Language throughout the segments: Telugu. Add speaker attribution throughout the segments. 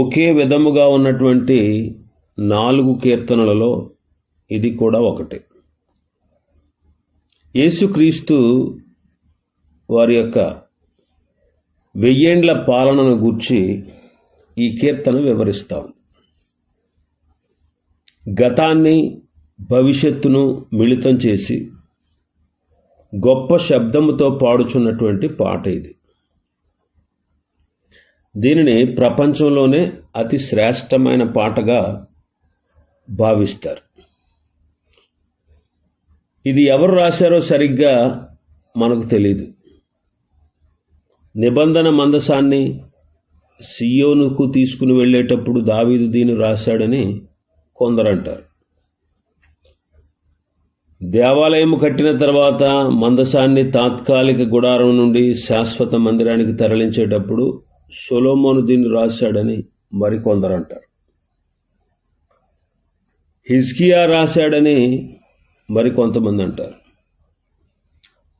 Speaker 1: ఒకే విధముగా ఉన్నటువంటి నాలుగు కీర్తనలలో ఇది కూడా ఒకటి. యేసుక్రీస్తు వారి యొక్క వెయ్యేండ్ల పాలనను గూర్చి ఈ కీర్తన వివరిస్తాం గతాన్ని భవిష్యత్తును మిళితం చేసి గొప్ప శబ్దముతో పాడుచున్నటువంటి పాట ఇది. దీనిని ప్రపంచంలోనే అతి శ్రేష్టమైన పాటగా భావిస్తారు. ఇది ఎవరు రాశారో సరిగ్గా మనకు తెలియదు నిబంధన మందసాన్ని సియోనుకు తీసుకుని వెళ్ళేటప్పుడు దావీదు దీని రాశాడని కొందరు అంటారు దేవాలయం కట్టిన తర్వాత మందసాన్ని తాత్కాలిక గుడారం నుండి శాశ్వత మందిరానికి తరలించేటప్పుడు సొలోమోను దీన్ని రాశాడని మరికొందరు అంటారు. హిజ్కియా రాశాడని మరికొంతమంది అంటారు.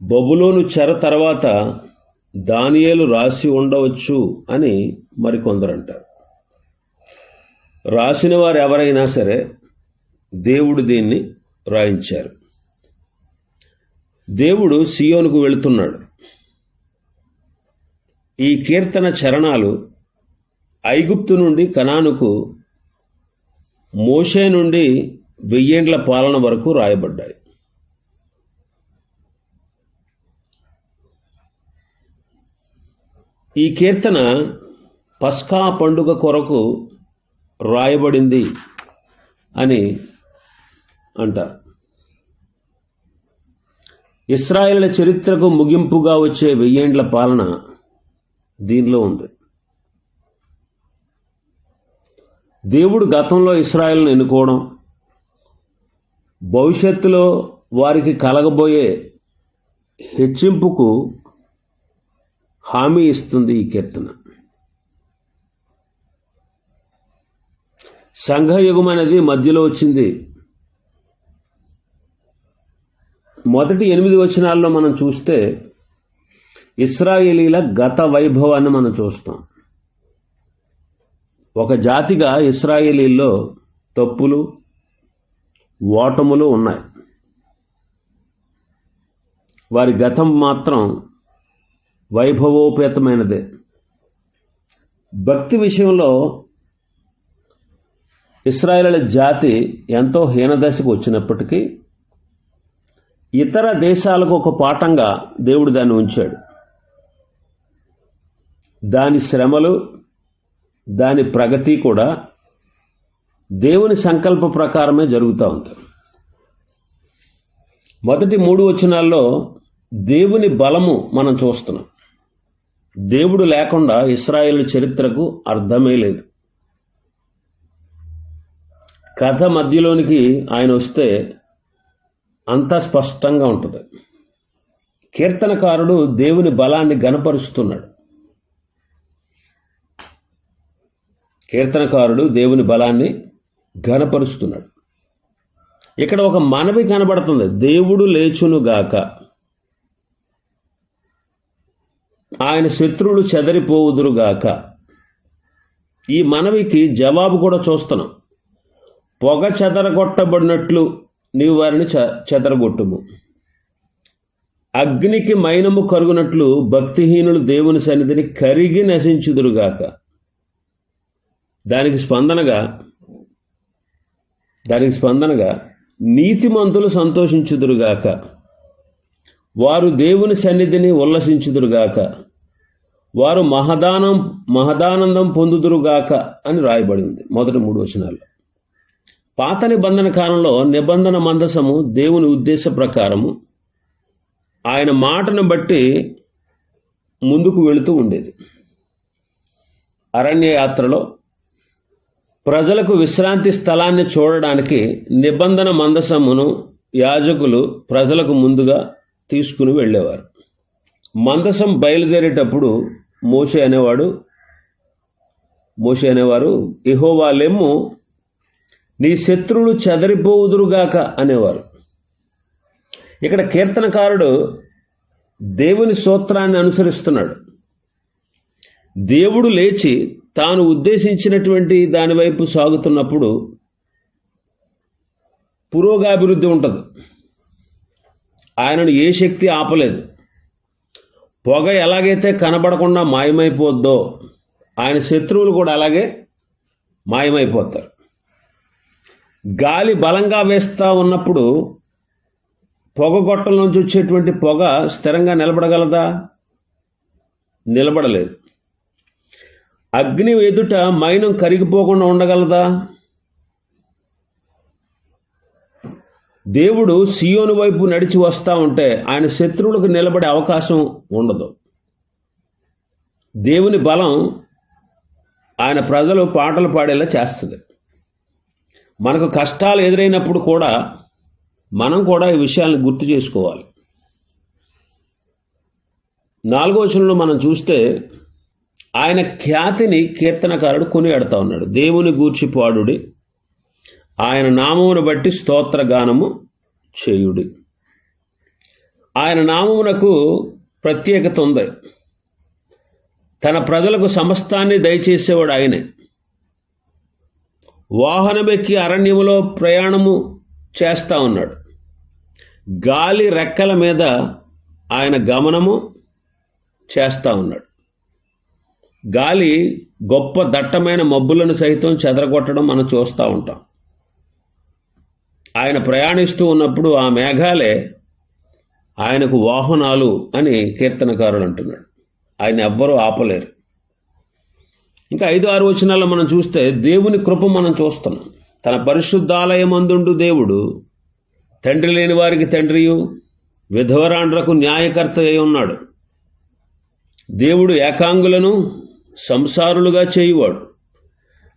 Speaker 1: బొబులోను చెర తర్వాత దానియేలు రాసి ఉండవచ్చు అని మరికొందరు అంటారు. రాసిన వారు ఎవరైనా సరే దేవుడు దీన్ని రాయించారు. దేవుడు సియోనుకు వెళుతున్నాడు. ఈ కీర్తన చరణాలు ఐగుప్తు నుండి కనానుకు మోషే నుండి వెయ్యేండ్ల పాలన వరకు రాయబడ్డాయి. ఈ కీర్తన పస్కా పండుగ కొరకు రాయబడింది అని అంటారు. ఇస్రాయేళ్ళ చరిత్రకు ముగింపుగా వచ్చే వెయ్యేండ్ల పాలన దీనిలో ఉంది. దేవుడు గతంలో ఇస్రాయల్ను ఎన్నుకోవడం భవిష్యత్తులో వారికి కలగబోయే హెచ్చింపుకు హామీ ఇస్తుంది ఈ కీర్తన. సంఘయుగం అనేది మధ్యలో వచ్చింది. మొదటి ఎనిమిది వచనాల్లో మనం చూస్తే ఇస్రాయేలీల గత వైభవాన్ని మనం చూస్తాం. ఒక జాతిగా ఇస్రాయేలీల్లో తప్పులు ఓటములు ఉన్నాయి. వారి గతం మాత్రం వైభవోపేతమైనదే. భక్తి విషయంలో ఇస్రాయేల్ జాతి ఎంతో హీనదశకు వచ్చినప్పటికీ ఇతర దేశాలకు ఒక పాఠంగా దేవుడు దాన్ని ఉంచాడు. దాని శ్రమలు దాని ప్రగతి కూడా దేవుని సంకల్ప ప్రకారమే జరుగుతూ ఉంటాయి మొదటి మూడు వచనాల్లో దేవుని బలము మనం చూస్తున్నాం. దేవుడు లేకుండా ఇస్రాయేల్ చరిత్రకు అర్థమే లేదు. కథ మధ్యలోనికి ఆయన వస్తే అంతా స్పష్టంగా ఉంటుంది. కీర్తనకారుడు దేవుని బలాన్ని గనపరుస్తున్నాడు కీర్తనకారుడు దేవుని బలాన్ని ఘనపరుస్తున్నాడు. ఇక్కడ ఒక మనవి కనబడుతుంది. దేవుడు లేచునుగాక ఆయన శత్రువులు చెదరిపోవుదురుగాక ఈ మనవికి జవాబు కూడా చూస్తున్నాం. పొగ చెదరగొట్టబడినట్లు నీవు వారిని చ చెదరగొట్టుము. అగ్నికి మైనము కరుగునట్లు భక్తిహీనులు దేవుని సన్నిధిని కరిగి నశించుదురుగాక దానికి స్పందనగా దానికి స్పందనగా నీతిమంతులు సంతోషించుదురుగాక. వారు దేవుని సన్నిధిని ఉల్లసించుదురుగాక వారు మహదానం మహదానందం పొందుదురుగాక అని రాయబడింది మొదటి మూడు వచనాల్లో. పాత నిబంధన కాలంలో నిబంధన మందసము దేవుని ఉద్దేశ ప్రకారము ఆయన మాటను బట్టి ముందుకు వెళుతూ ఉండేది. అరణ్య యాత్రలో ప్రజలకు విశ్రాంతి స్థలాన్ని చూడడానికి నిబంధన మందసమును యాజకులు ప్రజలకు ముందుగా తీసుకుని వెళ్ళేవారు. మందసం బయలుదేరేటప్పుడు మోషే అనేవాడు మోషే అనేవారు ఇహోవాలెమ్ము నీ శత్రువులు చెదరిపోవుదురుగాక అనేవారు. ఇక్కడ కీర్తనకారుడు దేవుని సూత్రాన్ని అనుసరిస్తున్నాడు. దేవుడు లేచి తాను ఉద్దేశించినటువంటి దాని వైపు సాగుతున్నప్పుడు పురోగాభివృద్ధి ఉంటుంది. ఆయనను ఏ శక్తి ఆపలేదు. పొగ ఎలాగైతే కనబడకుండా మాయమైపోద్దో ఆయన శత్రువులు కూడా అలాగే మాయమైపోతారు. గాలి బలంగా వేస్తూ ఉన్నప్పుడు పొగ గొట్టల నుంచి వచ్చేటువంటి పొగ స్థిరంగా నిలబడగలదా? నిలబడలేదు. అగ్ని ఎదుట మైనం కరిగిపోకుండా ఉండగలదా? దేవుడు సియోను వైపు నడిచి వస్తూ ఉంటే ఆయన శత్రువులకు నిలబడే అవకాశం ఉండదు. దేవుని బలం ఆయన ప్రజలు పాటలు పాడేలా చేస్తుంది. మనకు కష్టాలు ఎదురైనప్పుడు కూడా మనం కూడా ఈ విషయాలను గుర్తు చేసుకోవాలి. నాలుగో వచనంలో మనం చూస్తే ఆయన ఖ్యాతిని కీర్తనకారుడు కొనియాడుతా ఉన్నాడు. దేవుని గూర్చి పాడుడి ఆయన నామమును బట్టి స్తోత్రగానము చేయుడి. ఆయన నామమునకు ప్రత్యేకత ఉంది. తన ప్రజలకు సమస్తాన్ని దయచేసేవాడు ఆయనే. వాహనమెక్కి అరణ్యములో ప్రయాణము చేస్తూ ఉన్నాడు. గాలి రెక్కల మీద ఆయన గమనము చేస్తూ ఉన్నాడు. గాలి గొప్ప దట్టమైన మబ్బులను సైతం చెదరగొట్టడం మనం చూస్తూ ఉంటాం. ఆయన ప్రయాణిస్తూ ఉన్నప్పుడు ఆ మేఘాలే ఆయనకు వాహనాలు అని కీర్తనకారుడు అంటున్నాడు. ఆయన ఎవ్వరూ ఆపలేరు. ఇంకా ఐదు ఆరు వచనాల్లో మనం చూస్తే దేవుని కృప మనం చూస్తున్నాం. తన పరిశుద్ధాలయమందుండు దేవుడు తండ్రి లేని వారికి తండ్రియు విధవరాండ్రకు న్యాయకర్త అయి ఉన్నాడు. దేవుడు ఏకాంగులను సంసారులుగా చేయువాడు.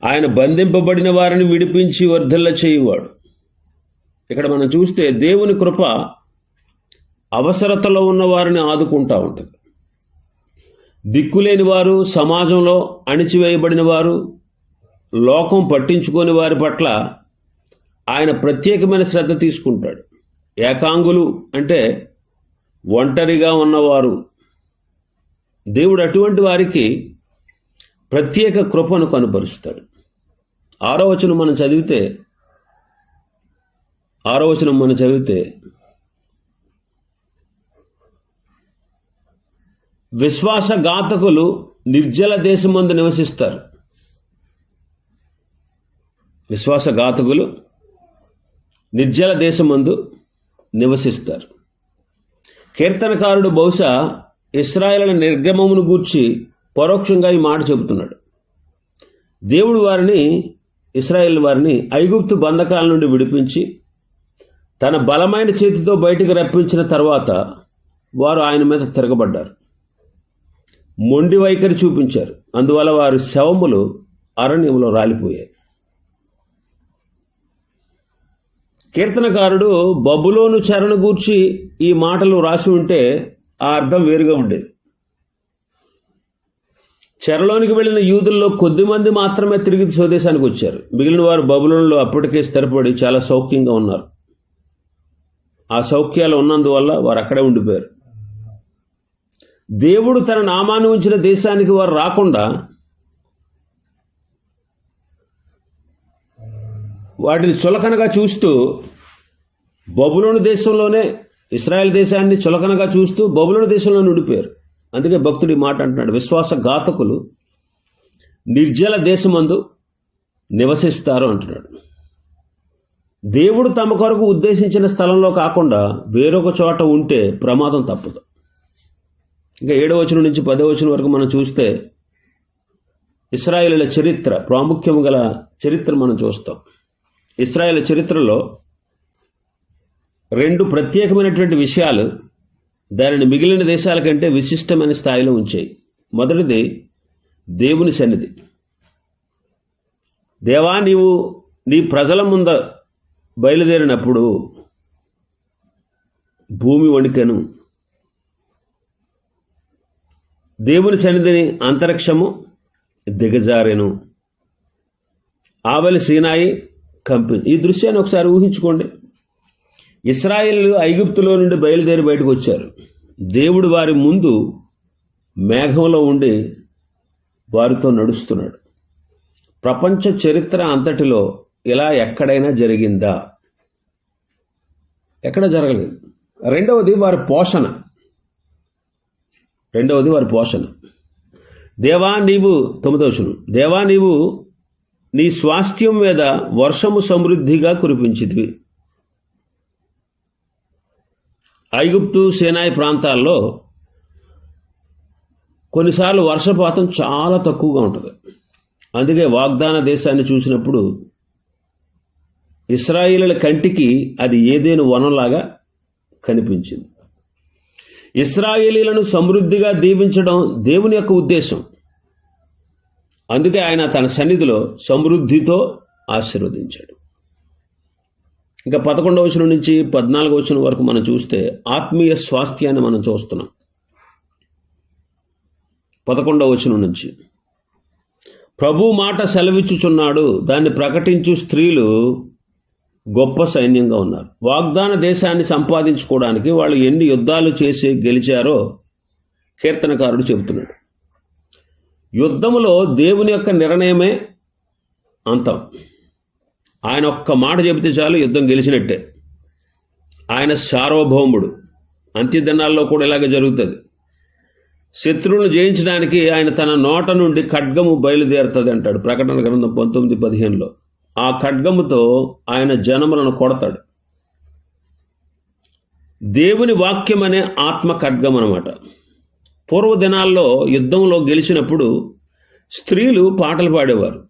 Speaker 1: ఆయన బంధింపబడిన వారిని విడిపించి వర్ధల్ల చేయువాడు. ఇక్కడ మనం చూస్తే దేవుని కృప అవసరతలో ఉన్న వారిని ఆదుకుంటా ఉంటుంది. దిక్కులేని వారు సమాజంలో అణిచివేయబడిన వారు లోకం పట్టించుకోని వారి పట్ల ఆయన ప్రత్యేకమైన శ్రద్ధ తీసుకుంటాడు. ఏకాంగులు అంటే ఒంటరిగా ఉన్నవారు. దేవుడు అటువంటి వారికి ప్రత్యేక కృపను కనుపరుస్తాడు ఆరో వచనం మనం చదివితే ఆరో వచనం మనం చదివితే విశ్వాసఘాతకులు నిర్జల దేశమందు నివసిస్తారు. విశ్వాసఘాతకులు నిర్జల దేశమందు నివసిస్తారు. కీర్తనకారుడు బహుశా ఇస్రాయేల్ నిర్గమమును గూర్చి పరోక్షంగా ఈ మాట చెబుతున్నాడు. దేవుడు వారిని ఇస్రాయేల్ వారిని ఐగుప్తు బంధకాల నుండి విడిపించి తన బలమైన చేతితో బయటికి రప్పించిన తర్వాత వారు ఆయన మీద తిరగబడ్డారు. మొండి వైఖరి చూపించారు. అందువల్ల వారి శవములు అరణ్యంలో రాలిపోయాయి. కీర్తనకారుడు బబులోను చరణ గూర్చి ఈ మాటలు రాసి ఉంటే ఆ అర్థం వేరుగా ఉండేది. చెరలోనికి వెళ్ళిన యూదుల్లో కొద్ది మంది మాత్రమే తిరిగి స్వదేశానికి వచ్చారు. మిగిలిన వారు బబులంలో అప్పటికే స్థిరపడి చాలా సౌఖ్యంగా ఉన్నారు. ఆ సౌఖ్యాలు ఉన్నందువల్ల వారు అక్కడే ఉండిపోయారు. దేవుడు తన నామాన్ని ఉంచిన దేశానికి వారు రాకుండా వాటిని చులకనగా చూస్తూ బబులోని దేశంలోనే ఇస్రాయల్ దేశాన్ని చులకనగా చూస్తూ బబులోను దేశంలోనే ఉండిపోయారు. అందుకే భక్తుడి మాట అంటున్నాడు. విశ్వాస ఘాతకులు నిర్జల దేశమందు నివసిస్తారు అంటున్నాడు. దేవుడు తమ కొరకు ఉద్దేశించిన స్థలంలో కాకుండా వేరొక చోట ఉంటే ప్రమాదం తప్పదు. ఇంకా ఏడవ వచనం నుంచి పదవచనం వరకు మనం చూస్తే ఇస్రాయేలీల చరిత్ర ప్రాముఖ్యం గల చరిత్ర మనం చూస్తాం. ఇస్రాయేల్ చరిత్రలో రెండు ప్రత్యేకమైనటువంటి విషయాలు దానిని మిగిలిన దేశాల కంటే విశిష్టమైన స్థాయిలో ఉంచాయి. మొదటిది దేవుని సన్నిధి. దేవా నీవు నీ ప్రజల ముంద బయలుదేరినప్పుడు భూమి వణికెను. దేవుని సన్నిధిని అంతరిక్షము దిగజారెను. ఆవలి సీనాయి కంపెనీ. ఈ దృశ్యాన్ని ఒకసారి ఊహించుకోండి. ఇస్రాయిల్ ఐగుప్తులో నుండి బయలుదేరి బయటకు వచ్చారు. దేవుడు వారి ముందు మేఘంలో ఉండి వారితో నడుస్తున్నాడు. ప్రపంచ చరిత్ర అంతటిలో ఇలా ఎక్కడైనా జరిగిందా? ఎక్కడ జరగలేదు. రెండవది వారి పోషణ. రెండవది వారి పోషణ. దేవా నీవు తొమ్మిదవచనం దేవా నీవు నీ స్వాస్థ్యం మీద వర్షము సమృద్ధిగా కురిపించితివి. ఐగుప్తు సేనాయి ప్రాంతాల్లో కొన్నిసార్లు వర్షపాతం చాలా తక్కువగా ఉంటుంది. అందుకే వాగ్దాన దేశాన్ని చూసినప్పుడు ఇస్రాయిల కంటికి అది ఏదేను వనంలాగా కనిపించింది. ఇస్రాయేలీలను సమృద్ధిగా దీవించడం దేవుని యొక్క ఉద్దేశం. అందుకే ఆయన తన సన్నిధిలో సమృద్ధితో ఆశీర్వదించాడు. ఇంకా పదకొండవ వచనం నుంచి పద్నాలుగవ వచనం వరకు మనం చూస్తే ఆత్మీయ స్వాస్థ్యాన్ని మనం చూస్తున్నాం. పదకొండవ వచనం నుంచి. ప్రభు మాట సెలవిచ్చుచున్నాడు దాన్ని ప్రకటించు స్త్రీలు గొప్ప సైన్యంగా ఉన్నారు. వాగ్దాన దేశాన్ని సంపాదించుకోవడానికి వాళ్ళు ఎన్ని యుద్ధాలు చేసి గెలిచారో కీర్తనకారుడు చెబుతున్నాడు. యుద్ధములో దేవుని యొక్క నిర్ణయమే అంతం. ఆయన ఒక్క మాట చెబితే చాలు యుద్ధం గెలిచినట్టే. ఆయన సార్వభౌముడు. అంత్యదినాల్లో కూడా ఇలాగే జరుగుతుంది. శత్రువులను జయించడానికి ఆయన తన నోట నుండి ఖడ్గము బయలుదేరుతుంది అంటాడు ప్రకటన గ్రంథం పంతొమ్మిది పదిహేనులో. ఆ ఖడ్గముతో ఆయన జనములను కొడతాడు. దేవుని వాక్యం అనే ఆత్మ ఖడ్గం అనమాట పూర్వదినాల్లో యుద్ధంలో గెలిచినప్పుడు స్త్రీలు పాటలు పాడేవారు.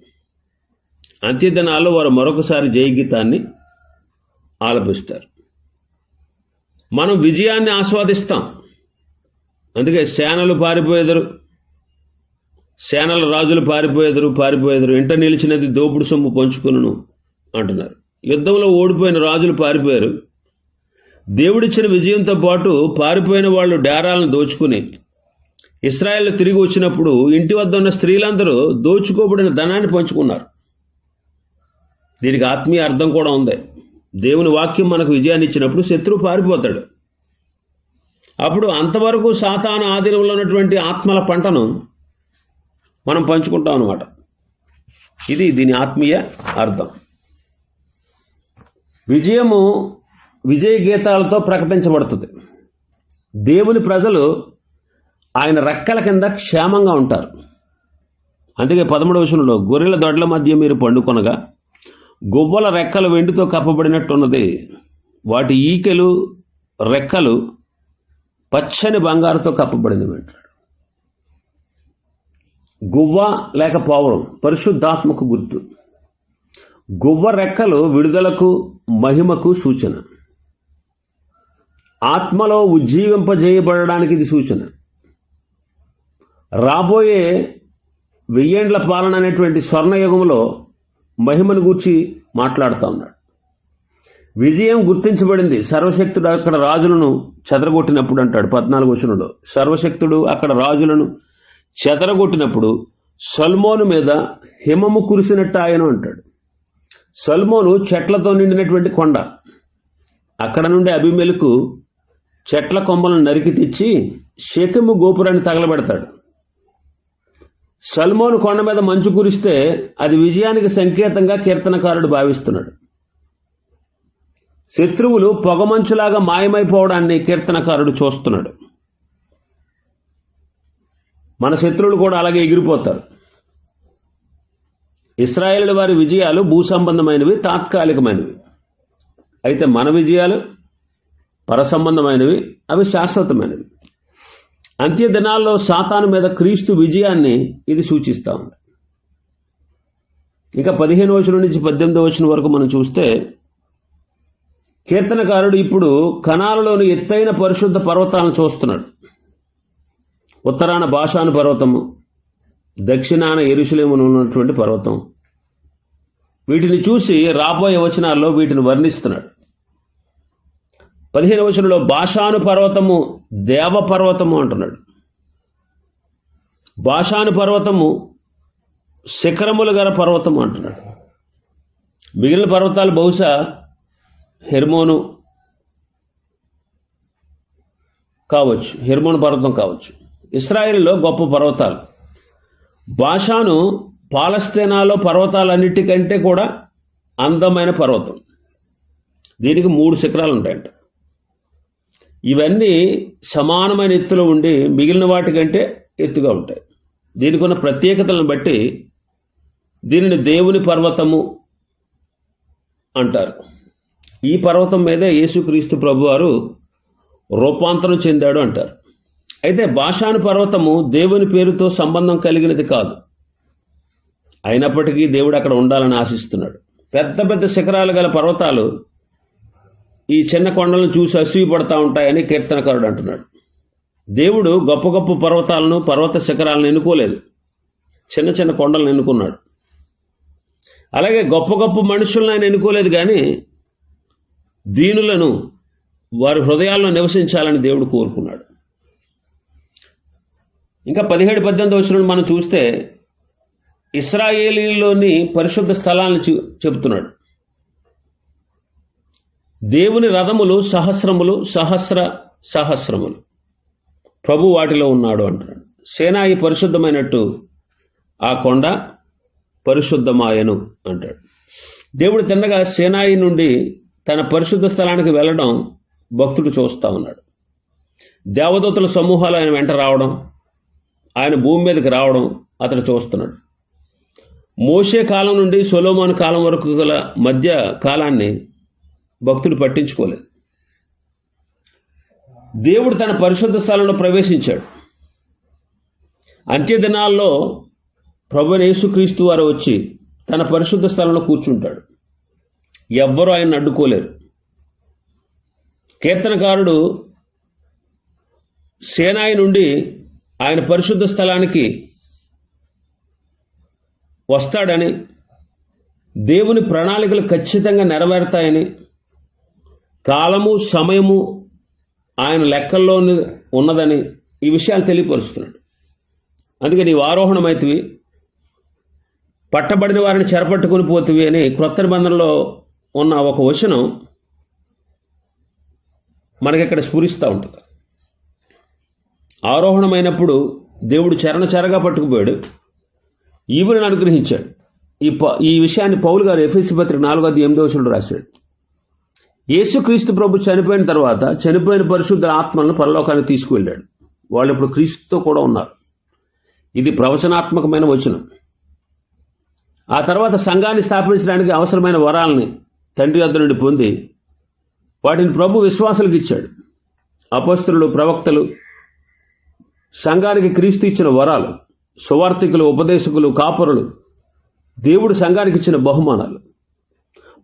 Speaker 1: అంత్యదినాల్లో వారు మరొకసారి జయగీతాన్ని ఆలపిస్తారు. మనం విజయాన్ని ఆస్వాదిస్తాం. అందుకే సేనలు పారిపోయేదరు సేనల రాజులు పారిపోయేదరు పారిపోయేదరు ఇంట నిలిచినది దోపుడు సొమ్ము పంచుకును అంటున్నారు. యుద్ధంలో ఓడిపోయిన రాజులు పారిపోయారు. దేవుడిచ్చిన విజయంతో పాటు పారిపోయిన వాళ్ళు డేరాలను దోచుకుని ఇస్రాయల్ తిరిగి వచ్చినప్పుడు ఇంటి వద్ద ఉన్న స్త్రీలందరూ దోచుకోబడిన ధనాన్ని పంచుకున్నారు. దీనికి ఆత్మీయ అర్థం కూడా ఉంది. దేవుని వాక్యం మనకు విజయాన్ని ఇచ్చినప్పుడు శత్రువు పారిపోతాడు. అప్పుడు అంతవరకు సాతాన ఆధీనంలో ఉన్నటువంటి ఆత్మల పంటను మనం పంచుకుంటాం అనమాట ఇది దీని ఆత్మీయ అర్థం. విజయము విజయ గీతాలతో ప్రకటించబడుతుంది. దేవుని ప్రజలు ఆయన రెక్కల కింద క్షేమంగా ఉంటారు. అందుకే పదమూడవ విషయంలో గొర్రెల దొడ్ల మధ్య మీరు పండుకొనగా గువ్వల రెక్కలు వెండితో కప్పబడినట్టున్నది. వాటి ఈకెలు రెక్కలు పచ్చని బంగారుతో కప్పబడినవి అంటాడు. గువ్వ లేక పోవడం పరిశుద్ధాత్మకు గుర్తు. గువ్వ రెక్కలు విడుదలకు మహిమకు సూచన. ఆత్మలో ఉజ్జీవింపజేయబడడానికి ఇది సూచన. రాబోయే వెయ్యేండ్ల పాలన అనేటువంటి స్వర్ణయుగంలో మహిమను గూర్చి మాట్లాడుతూ ఉన్నాడు. విజయం గుర్తించబడింది. సర్వశక్తుడు అక్కడ రాజులను చెదరగొట్టినప్పుడు అంటాడు. పద్నాలుగు వచనంలో సర్వశక్తుడు అక్కడ రాజులను చెదరగొట్టినప్పుడు సల్మోను మీద హిమము కురిసినట్టు ఆయన అంటాడు. సల్మోను చెట్లతో నిండినటువంటి కొండ. అక్కడ నుండి అభిమెలకు చెట్ల కొమ్మలను నరికి తెచ్చి శకము గోపురాన్ని తగలబెడతాడు. సల్మోను కొండ మీద మంచు కురిస్తే అది విజయానికి సంకేతంగా కీర్తనకారుడు భావిస్తున్నాడు. శత్రువులు పొగమంచులాగా మాయమైపోవడాన్ని కీర్తనకారుడు చూస్తున్నాడు. మన శత్రువులు కూడా అలాగే ఎగిరిపోతారు. ఇస్రాయేల్ వారి విజయాలు భూ సంబంధమైనవి తాత్కాలికమైనవి. అయితే మన విజయాలు పరసంబంధమైనవి అవి శాశ్వతమైనవి. అంత్య దినాల్లో సాతాను మీద క్రీస్తు విజయాన్ని ఇది సూచిస్తూ ఉంది. ఇంకా పదిహేను వచనం నుంచి పద్దెనిమిది వచనం వరకు మనం చూస్తే కీర్తనకారుడు ఇప్పుడు కణాలలోని ఎత్తైన పరిశుద్ధ పర్వతాలను చూస్తున్నాడు. ఉత్తరాన భాషాను పర్వతము దక్షిణాన ఎరుశలేమును ఉన్నటువంటి పర్వతం. వీటిని చూసి రాబోయే వచనాల్లో వీటిని వర్ణిస్తున్నాడు. పదిహేను వచనంలో భాషాను పర్వతము దేవ పర్వతము అంటున్నాడు. భాషాను పర్వతము శిఖరములు గల పర్వతము అంటున్నాడు. మిగిలిన పర్వతాలు బహుశా హెర్మోను కావచ్చు హెర్మోను పర్వతం కావచ్చు. ఇస్రాయిల్లో గొప్ప పర్వతాలు. భాషాను పాలస్తీనాలో పర్వతాలన్నిటికంటే కూడా అందమైన పర్వతం. దీనికి మూడు శిఖరాలు ఉంటాయంట. ఇవన్నీ సమానమైన ఎత్తులో ఉండి మిగిలిన వాటికంటే ఎత్తుగా ఉంటాయి. దీనికి ఉన్న ప్రత్యేకతలను బట్టి దీనిని దేవుని పర్వతము అంటారు. ఈ పర్వతం మీదే యేసుక్రీస్తు ప్రభువారు రూపాంతరం చెందాడు అంటారు. అయితే భాషాను పర్వతము దేవుని పేరుతో సంబంధం కలిగినది కాదు. అయినప్పటికీ దేవుడు అక్కడ ఉండాలని ఆశిస్తున్నాడు. పెద్ద పెద్ద శిఖరాలు గల పర్వతాలు ఈ చిన్న కొండలను చూసి అసూయి పడతా ఉంటాయని కీర్తనకారుడు అంటున్నాడు. దేవుడు గొప్ప గొప్ప పర్వతాలను పర్వత శిఖరాలను ఎన్నుకోలేదు. చిన్న చిన్న కొండలను ఎన్నుకున్నాడు. అలాగే గొప్ప గొప్ప మనుషులను ఆయన ఎన్నుకోలేదు కానీ దీనులను వారి హృదయాల్లో నివసించాలని దేవుడు కోరుకున్నాడు. ఇంకా పదిహేడు పద్దెనిమిది వచ్చిన మనం చూస్తే ఇస్రాయేలీలోని పరిశుద్ధ స్థలాలను చెబుతున్నాడు. దేవుని రథములు సహస్రములు సహస్ర సహస్రములు. ప్రభు వాటిలో ఉన్నాడు అంటాడు సేనాయి పరిశుద్ధమైనట్టు ఆ కొండ పరిశుద్ధమాయను అంటాడు. దేవుడు తిన్నగా సేనాయి నుండి తన పరిశుద్ధ స్థలానికి వెళ్ళడం భక్తుడు చూస్తూ ఉన్నాడు. దేవదూతల సమూహాలు ఆయన వెంట రావడం ఆయన భూమి మీదకి రావడం అతడు చూస్తున్నాడు. మోషే కాలం నుండి సొలోమాన్ కాలం వరకు గల మధ్య కాలాన్ని భక్తులు పట్టించుకోలేదు. దేవుడు తన పరిశుద్ధ స్థలంలో ప్రవేశించాడు. అంత్యదినాల్లో ప్రభు యేసుక్రీస్తు వారు వచ్చి తన పరిశుద్ధ స్థలంలో కూర్చుంటాడు. ఎవ్వరూ ఆయన అడ్డుకోలేరు. కీర్తనకారుడు సేనాయి నుండి ఆయన పరిశుద్ధ స్థలానికి వస్తాడని దేవుని ప్రణాళికలు ఖచ్చితంగా నెరవేరుతాయని కాలము సమయము ఆయన లెక్కల్లో ఉన్నదని ఈ విషయాలు తెలియపరుస్తున్నాడు. అందుకే నీవు ఆరోహణమైతివి పట్టబడిన వారిని చెరపట్టుకుని పోతివి అని క్రొత్త నిబంధనలో ఉన్న ఒక వచనం మనకిక్కడ స్ఫురిస్తూ ఉంటుంది. ఆరోహణమైనప్పుడు దేవుడు చరణ చెరగా పట్టుకుపోయాడు. ఈవుని అనుగ్రహించాడు. ఈ ప ఈ విషయాన్ని పౌలు గారు ఎఫ్ఎస్సి పత్రిక నాలుగో ఎనిమిదో వచనంలో రాశాడు. యేసుక్రీస్తు ప్రభు చనిపోయిన తర్వాత చనిపోయిన పరిశుద్ధ ఆత్మలను పరలోకానికి తీసుకువెళ్ళాడు. వాళ్ళు ఇప్పుడు క్రీస్తుతో కూడా ఉన్నారు. ఇది ప్రవచనాత్మకమైన వచనం. ఆ తర్వాత సంఘాన్ని స్థాపించడానికి అవసరమైన వరాలని తండ్రి వద్ద నుండి పొంది వాటిని ప్రభు విశ్వాసులకు ఇచ్చాడు. అపస్తులు ప్రవక్తలు సంఘానికి క్రీస్తు ఇచ్చిన వరాలు సువార్థికులు ఉపదేశకులు కాపురులు దేవుడు సంఘానికి ఇచ్చిన బహుమానాలు.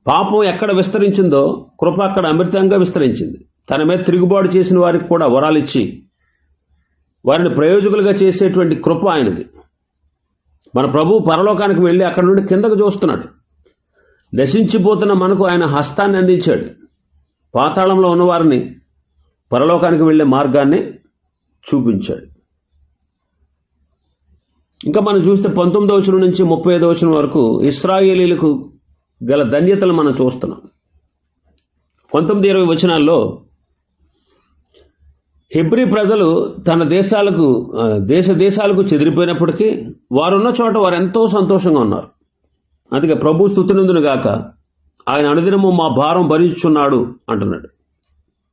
Speaker 1: పాపం ఎక్కడ విస్తరించిందో కృప అక్కడ అమృతంగా విస్తరించింది. తన మీద తిరుగుబాటు చేసిన వారికి కూడా వరాలు ఇచ్చి వారిని ప్రయోజకులుగా చేసేటువంటి కృప ఆయనది. మన ప్రభు పరలోకానికి వెళ్ళి అక్కడ నుండి కిందకు చూస్తున్నాడు. నశించిపోతున్న మనకు ఆయన హస్తాన్ని అందించాడు. పాతాళంలో ఉన్నవారిని పరలోకానికి వెళ్ళే మార్గాన్ని చూపించాడు. ఇంకా మనం చూస్తే పంతొమ్మిదవ వచనం నుంచి ముప్పై ఐదవ వచనం వరకు ఇస్రాయేలీలకు గల ధన్యతలు మనం చూస్తున్నాం. పంతొమ్మిది ఇరవై వచనాల్లో హెబ్రి ప్రజలు తన దేశాలకు దేశ దేశాలకు చెదిరిపోయినప్పటికీ వారున్న చోట వారు ఎంతో సంతోషంగా ఉన్నారు. అందుకే ప్రభు స్థుతినందునుగాక ఆయన అనుదినము మా భారం భరించుచున్నాడు అంటున్నాడు.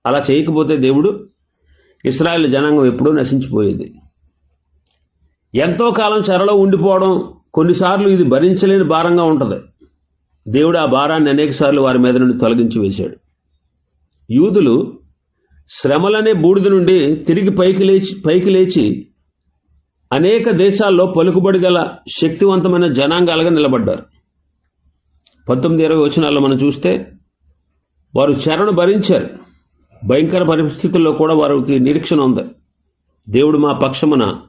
Speaker 1: అలా చేయకపోతే దేవుడు ఇస్రాయల్ జనాంగం ఎప్పుడూ నశించిపోయేది. ఎంతో కాలం చెరలో ఉండిపోవడం కొన్నిసార్లు ఇది భరించలేని భారంగా ఉంటుంది. దేవుడు ఆ భారాన్ని అనేకసార్లు వారి మీద నుండి తొలగించి వేశాడు. యూదులు శ్రమలనే బూడిద నుండి తిరిగి పైకి లేచి పైకి లేచి అనేక దేశాల్లో పలుకుబడి గల శక్తివంతమైన జనాంగాలుగా నిలబడ్డారు. పంతొమ్మిది ఇరవై వచనాల్లో మనం చూస్తే వారు చెరను భరించారు. భయంకర పరిస్థితుల్లో కూడా వారికి నిరీక్షణ ఉంది. దేవుడు మా పక్షమున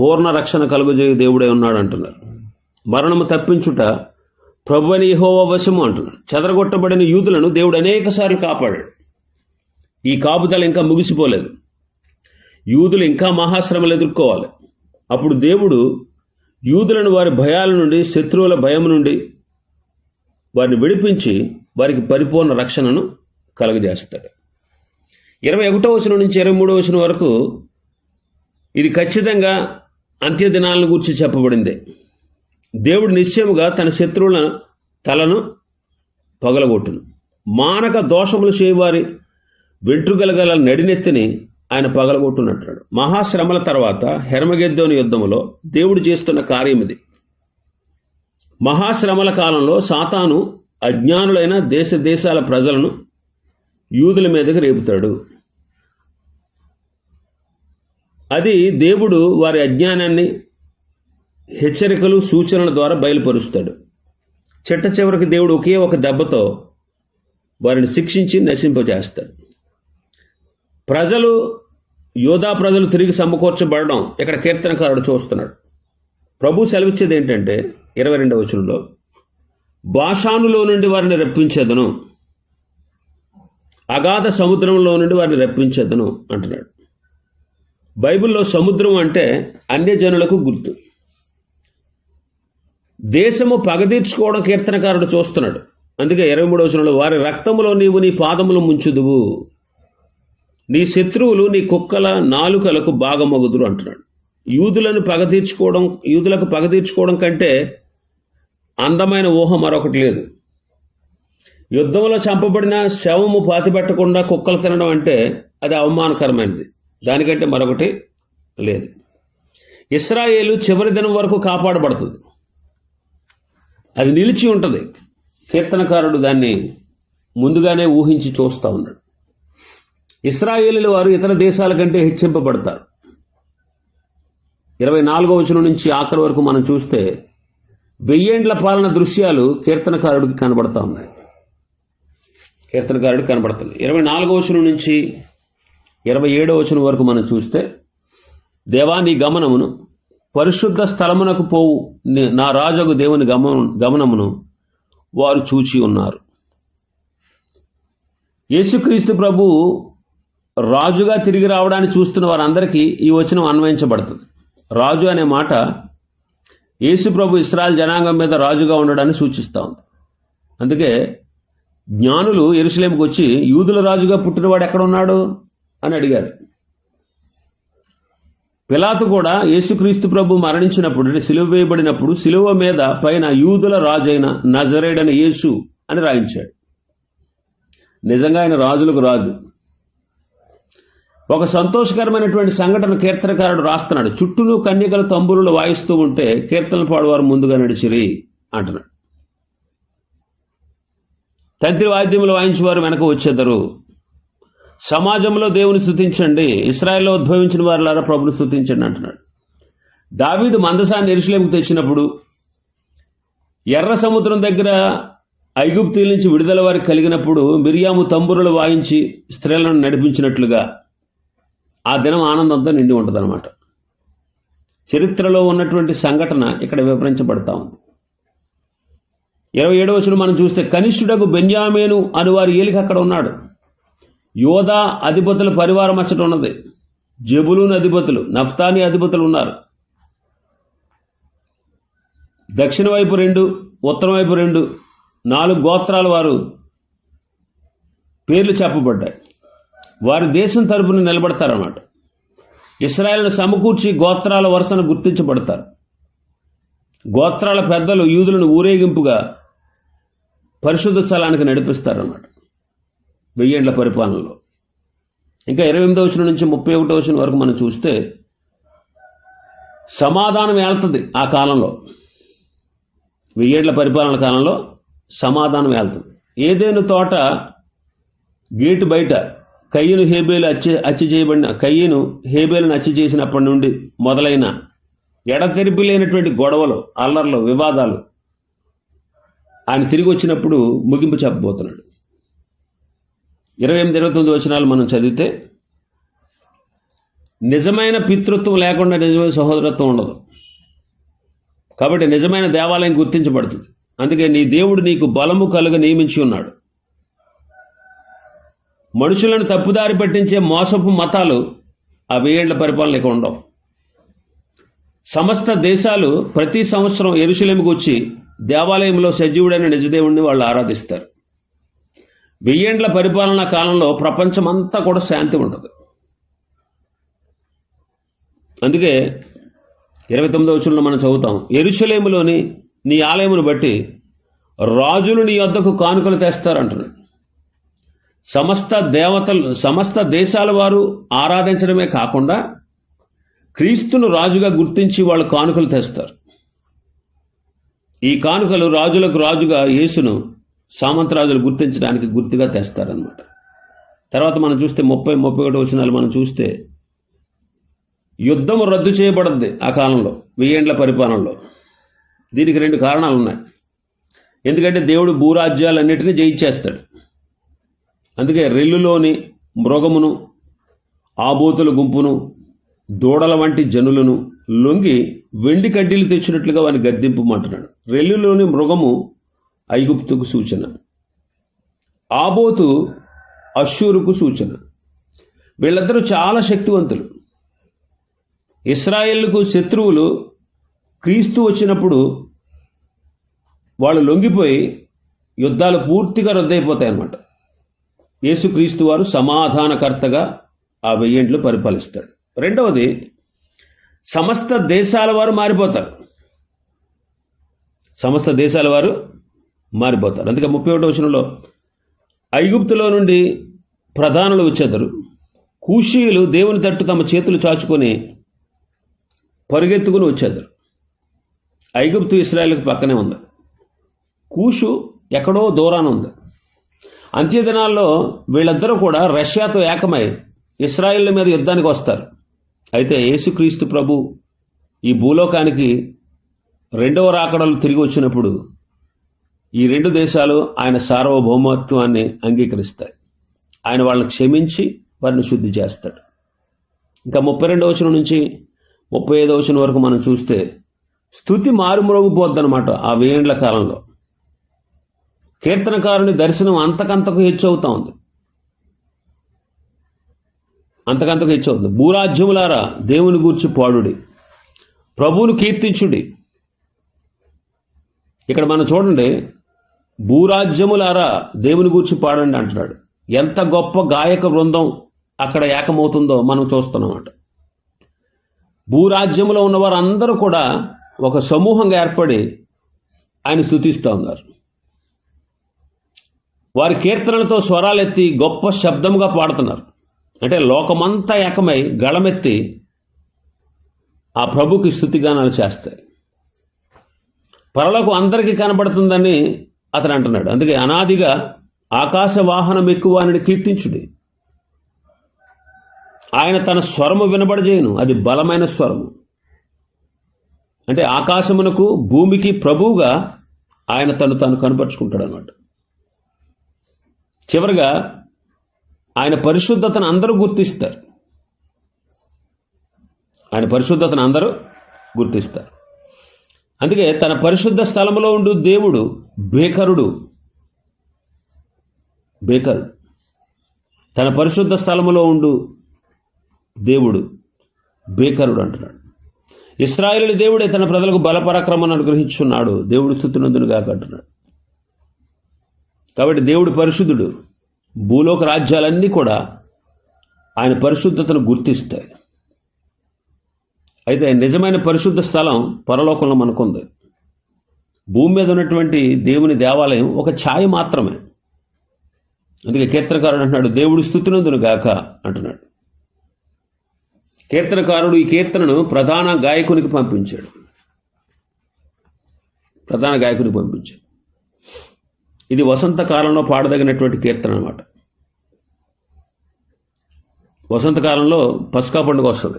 Speaker 1: పూర్ణ రక్షణ కలుగజేయ దేవుడే ఉన్నాడు అంటున్నారు మరణము తప్పించుట ప్రభు అని యహోవ వశము అంటున్నాడు చెదరగొట్టబడిన యూదులను దేవుడు అనేక సార్లు కాపాడాడు. ఈ కాపుదల ఇంకా ముగిసిపోలేదు. యూదులు ఇంకా మహాశ్రమలు ఎదుర్కోవాలి. అప్పుడు దేవుడు యూదులను వారి భయాల నుండి శత్రువుల భయం నుండి వారిని విడిపించి వారికి పరిపూర్ణ రక్షణను కలుగజేస్తాడు. ఇరవై ఒకటో వచనం నుంచి ఇరవై మూడో వచనం వరకు ఇది ఖచ్చితంగా అంత్య దినాలను గురించి చెప్పబడింది. దేవుడు నిశ్చయముగా తన శత్రువుల తలను పగలగొట్టును. మానక దోషములు చేయవారి వెంట్రుకల గల నడినెత్తిని ఆయన పగలగొట్టునంటున్నాడు మహాశ్రమల తర్వాత హెర్మగెద్దోని యుద్ధములో దేవుడు చేస్తున్న కార్యం ఇది. మహాశ్రమల కాలంలో సాతాను అజ్ఞానులైన దేశ దేశాల ప్రజలను యూదుల మీదకి రేపుతాడు. అది దేవుడు వారి అజ్ఞానాన్ని హెచ్చరికలు సూచనల ద్వారా బయలుపరుస్తాడు. చిట్ట చివరికి దేవుడు ఒకే ఒక దెబ్బతో వారిని శిక్షించి నశింపజేస్తాడు. ప్రజలు యోధా ప్రజలు తిరిగి సమకూర్చబడడం ఇక్కడ కీర్తనకారుడు చూస్తున్నాడు. ప్రభు సెలవిచ్చేది ఏంటంటే ఇరవై రెండవ వచనంలో భాషానులో నుండి వారిని రప్పించేదను అగాధ సముద్రంలో నుండి వారిని రప్పించేదను అంటున్నాడు. బైబిల్లో సముద్రం అంటే అన్యజనులకు గుర్తు. దేశము పగదీర్చుకోవడం కీర్తనకారుడు చూస్తున్నాడు. అందుకే ఇరవై మూడవ వచనంలో వారి రక్తములో నీవు నీ పాదములు ముంచుదువు. నీ శత్రువులు నీ కుక్కల నాలుకలకు భాగమగుదురు అంటున్నాడు. యూదులను పగతీర్చుకోవడం యూదులకు పగతీర్చుకోవడం కంటే అందమైన ఊహ మరొకటి లేదు. యుద్ధంలో చంపబడిన శవము పాతిపెట్టకుండా కుక్కలు తినడం అంటే అది అవమానకరమైనది. దానికంటే మరొకటి లేదు. ఇస్రాయేలు చివరి దినం వరకు కాపాడబడుతుంది. అది నిలిచి ఉంటుంది. కీర్తనకారుడు దాన్ని ముందుగానే ఊహించి చూస్తూ ఉన్నాడు. ఇస్రాయేలీల వారు ఇతర దేశాల కంటే హెచ్చింపబడతారు. ఇరవై నాలుగో వచనం నుంచి ఆఖరి వరకు మనం చూస్తే వెయ్యేండ్ల పాలన దృశ్యాలు కీర్తనకారుడికి కనబడతా ఉన్నాయి. కీర్తనకారుడికి కనబడుతుంది ఇరవై నాలుగో వచనం నుంచి ఇరవై ఏడో వచనం వరకు మనం చూస్తే దేవా నీ గమనమును పరిశుద్ధ స్థలమునకు పోవు. నా రాజగు దేవుని గమన గమనమును వారు చూచి ఉన్నారు. యేసుక్రీస్తు ప్రభు రాజుగా తిరిగి రావడాన్ని చూస్తున్న వారందరికీ ఈ వచనం అన్వయించబడుతుంది. రాజు అనే మాట యేసు ప్రభు ఇస్రాయల్ జనాంగం మీద రాజుగా ఉండడాన్ని సూచిస్తూ ఉంది. అందుకే జ్ఞానులు ఎరుసలేంకి వచ్చి యూదుల రాజుగా పుట్టినవాడు ఎక్కడ ఉన్నాడు? అని అడిగారు. పిలాతు కూడా యేసుక్రీస్తు ప్రభు మరణించినప్పుడు అంటే సిలువ వేయబడినప్పుడు సిలువ మీద పైన యూదుల రాజైన నజరేడని యేసు అని రాయించాడు. నిజంగా ఆయన రాజులకు రాజు. ఒక సంతోషకరమైనటువంటి సంఘటన కీర్తనకారుడు రాస్తున్నాడు. చుట్టూను కన్యకల తంబురులు వాయిస్తూ ఉంటే కీర్తనలు పాడువారు ముందుగా నడిచిరి అంటున్నాడు. తంత్రి వాయిద్యములు వాయించేవారు వెనక వచ్చేద్దరు. సమాజంలో దేవుని స్థుతించండి ఇస్రాయల్లో ఉద్భవించిన వారిలారా ప్రభుని స్థుతించండి అంటున్నాడు. దావీదు మందసాన్ని ఎరుసలేముకు తెచ్చినప్పుడు ఎర్ర సముద్రం దగ్గర ఐగుప్తీల నుంచి విడుదల వారికి కలిగినప్పుడు మిరియాము తంబురులు వాయించి స్త్రీలను నడిపించినట్లుగా ఆ దినం ఆనందంతో నిండి ఉంటుందన్నమాట. చరిత్రలో ఉన్నటువంటి సంఘటన ఇక్కడ వివరించబడతా ఉంది. ఇరవై ఏడవచనం మనం చూస్తే కనిష్ఠుడకు బెన్యామేను అని వారి ఏలిక అక్కడ ఉన్నాడు. యోధా అధిపతుల పరివారం అచ్చట ఉన్నది. జబులూన్ అధిపతులు నఫ్తాని అధిపతులు ఉన్నారు. దక్షిణ వైపు రెండు ఉత్తరం వైపు రెండు నాలుగు గోత్రాల వారు పేర్లు చెప్పబడ్డాయి. వారి దేశం తరపున నిలబడతారన్నమాట. ఇస్రాయేల్ను సమకూర్చి గోత్రాల వరుసను గుర్తించబడతారు. గోత్రాల పెద్దలు యూదులను ఊరేగింపుగా పరిశుద్ధ స్థలానికి నడిపిస్తారన్నమాట. వెయ్యేండ్ల పరిపాలనలో. ఇంకా ఇరవై ఎనిమిదో వచ్చిన నుంచి ముప్పై ఒకటో వచ్చిన వరకు మనం చూస్తే సమాధానం వెళ్తుంది ఆ కాలంలో. వెయ్యేళ్ళ పరిపాలన కాలంలో సమాధానం వెళ్తుంది ఏదైనా తోట గేటు బయట కయ్యను హేబేలు హత్య హత్య చేయబడిన కయ్యను హేబేలను హత్య చేసినప్పటి నుండి మొదలైన ఎడతెరిపి లేనటువంటి గొడవలు అల్లర్లు వివాదాలు ఆయన తిరిగి వచ్చినప్పుడు ముగింపు చెప్పబోతున్నాడు. ఇరవై ఎనిమిది ఇరవై తొమ్మిది వచనాలు మనం చదివితే నిజమైన పితృత్వం లేకుండా నిజమైన సహోదరత్వం ఉండదు. కాబట్టి నిజమైన దేవాలయం గుర్తించబడుతుంది. అందుకే నీ దేవుడు నీకు బలము కలుగ నియమించి ఉన్నాడు. మనుషులను తప్పుదారి పట్టించే మోసపు మతాలు ఆ వెయ్యేళ్ళ పరిపాలన ఇక ఉండవు. సమస్త దేశాలు ప్రతి సంవత్సరం ఎరుశలేమికి వచ్చి దేవాలయంలో సజీవుడైన నిజదేవుడిని వాళ్ళు ఆరాధిస్తారు. వెయ్యేండ్ల పరిపాలనా కాలంలో ప్రపంచమంతా కూడా శాంతి ఉంటుంది అందుకే ఇరవై తొమ్మిదో వచ్చంలో మనం చదువుతాం ఎరుచలేములోని నీ ఆలయమును బట్టి రాజులు నీ వద్దకు కానుకలు తెస్తారంటున్నాడు. సమస్త దేవతలు సమస్త దేశాల వారు ఆరాధించడమే కాకుండా క్రీస్తును రాజుగా గుర్తించి వాళ్ళు కానుకలు తెస్తారు. ఈ కానుకలు రాజులకు రాజుగా యేసును సామంతరాజులు గుర్తించడానికి గుర్తుగా తెస్తారనమాట తర్వాత మనం చూస్తే ముప్పై ముప్పై ఒకటి వచనాలు మనం చూస్తే యుద్ధం రద్దు చేయబడద్ది ఆ కాలంలో వెయ్యేండ్ల పరిపాలనలో. దీనికి రెండు కారణాలు ఉన్నాయి. ఎందుకంటే దేవుడు భూరాజ్యాలన్నిటినీ జయించేస్తాడు. అందుకే రెల్లులోని మృగమును ఆబోతుల గుంపును దూడల వంటి జనులను లొంగి వెండి కడ్డీలు తెచ్చినట్లుగా వాని గద్దింపుమంటున్నాడు రెల్లులోని మృగము ఐగుప్తుకు సూచన. ఆబోతు అశ్షూరుకు సూచన. వీళ్ళందరూ చాలా శక్తివంతులు. ఇస్రాయేళ్ళకు శత్రువులు క్రీస్తు వచ్చినప్పుడు వాళ్ళు లొంగిపోయి యుద్ధాలు పూర్తిగా రద్దయిపోతాయి అన్నమాట యేసుక్రీస్తు వారు సమాధానకర్తగా ఆ వెయ్యేంట్లు పరిపాలిస్తాడు రెండవది సమస్త దేశాల వారు మారిపోతారు. సమస్త దేశాల వారు మారిపోతారు. అందుకే ముప్పై ఒకటో వచనంలో ఐగుప్తులో నుండి ప్రధానులు వచ్చేద్దరు. కూషీయులు దేవుని తట్టు తమ చేతులు చాచుకొని పరుగెత్తుకుని వచ్చేద్దరు. ఐగుప్తు ఇస్రాయల్కి పక్కనే ఉంది. కూషు ఎక్కడో దూరాన ఉంది. అంత్యదినాల్లో వీళ్ళిద్దరూ కూడా రష్యాతో ఏకమై ఇస్రాయిల్ మీద యుద్ధానికి వస్తారు. అయితే యేసుక్రీస్తు ప్రభు ఈ భూలోకానికి రెండవ రాకడలు తిరిగి వచ్చినప్పుడు ఈ రెండు దేశాలు ఆయన సార్వభౌమత్వాన్ని అంగీకరిస్తాయి. ఆయన వాళ్ళని క్షమించి వారిని శుద్ధి చేస్తాడు. ఇంకా ముప్పై రెండవ వచనం నుంచి ముప్పై ఐదవ వచనం వరకు మనం చూస్తే స్థుతి మారుమ్రోగిపోద్దనమాట ఆ వేండ్ల కాలంలో. కీర్తనకారుని దర్శనం అంతకంతకు హెచ్చు అవుతా ఉంది. అంతకంతకు హెచ్చు అవుతుంది భూరాజ్యములారా దేవుని గూర్చి పాడుడి. ప్రభువును కీర్తించుడి. ఇక్కడ మనం చూడండి భూరాజ్యములారా దేవుని గూర్చి పాడండి అంటున్నాడు. ఎంత గొప్ప గాయక బృందం అక్కడ ఏకమవుతుందో మనం చూస్తున్నామట. భూరాజ్యంలో ఉన్న వారందరూ కూడా ఒక సమూహంగా ఏర్పడి ఆయన స్థుతిస్తూ ఉన్నారు. వారి కీర్తనలతో స్వరాలెత్తి గొప్ప శబ్దముగా పాడుతున్నారు. అంటే లోకమంతా ఏకమై గళమెత్తి ఆ ప్రభుకి స్థుతిగానాలు చేస్తాయి. పరలకు అందరికీ కనబడుతుందని అతను అంటున్నాడు అందుకే అనాదిగా ఆకాశ వాహనం ఎక్కువ అని కీర్తించుడి. ఆయన తన స్వరము వినబడజేయను. అది బలమైన స్వరము. అంటే ఆకాశమునకు భూమికి ప్రభువుగా ఆయన తను తాను కనపరుచుకుంటాడు అనమాట చివరిగా ఆయన పరిశుద్ధతను అందరూ గుర్తిస్తారు. ఆయన పరిశుద్ధతను అందరూ గుర్తిస్తారు. అందుకే తన పరిశుద్ధ స్థలంలో ఉండు దేవుడు బేకరుడు బేకరుడు తన పరిశుద్ధ స్థలములో ఉండు దేవుడు. బేకరుడు అంటున్నాడు. ఇస్రాయేలు దేవుడే తన ప్రజలకు బలపరాక్రమాన్ని అనుగ్రహించున్నాడు. దేవుడు స్థుతినందును అంటున్నాడు. కాబట్టి దేవుడు పరిశుద్ధుడు. భూలోక రాజ్యాలన్నీ కూడా ఆయన పరిశుద్ధతను గుర్తిస్తాయి. అయితే నిజమైన పరిశుద్ధ స్థలం పరలోకంలో మనకుంది. భూమి మీద ఉన్నటువంటి దేవుని దేవాలయం ఒక ఛాయ మాత్రమే. అందుకే కీర్తనకారుడు అంటున్నాడు దేవుడు స్థుతినందును గాక అంటున్నాడు. కీర్తనకారుడు ఈ కీర్తనను ప్రధాన గాయకునికి పంపించాడు. ప్రధాన గాయకునికి పంపించాడు. ఇది వసంతకాలంలో పాడదగినటువంటి కీర్తన అనమాట వసంతకాలంలో పసుకా పండుగ వస్తుంది.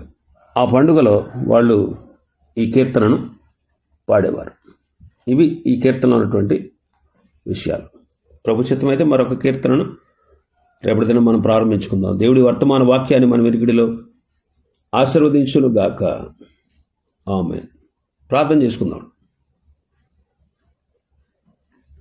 Speaker 1: ఆ పండుగలో వాళ్ళు ఈ కీర్తనను పాడేవారు. ఇవి ఈ కీర్తనలో ఉన్నటువంటి విషయాలు. ప్రభుత్వం అయితే మరొక కీర్తనను రేపటి దినం మనం ప్రారంభించుకుందాం. దేవుడి వర్తమాన వాక్యాన్ని మన వినికిడిలో ఆశీర్వదించును గాక ఆమె ప్రార్థన చేసుకుందాం.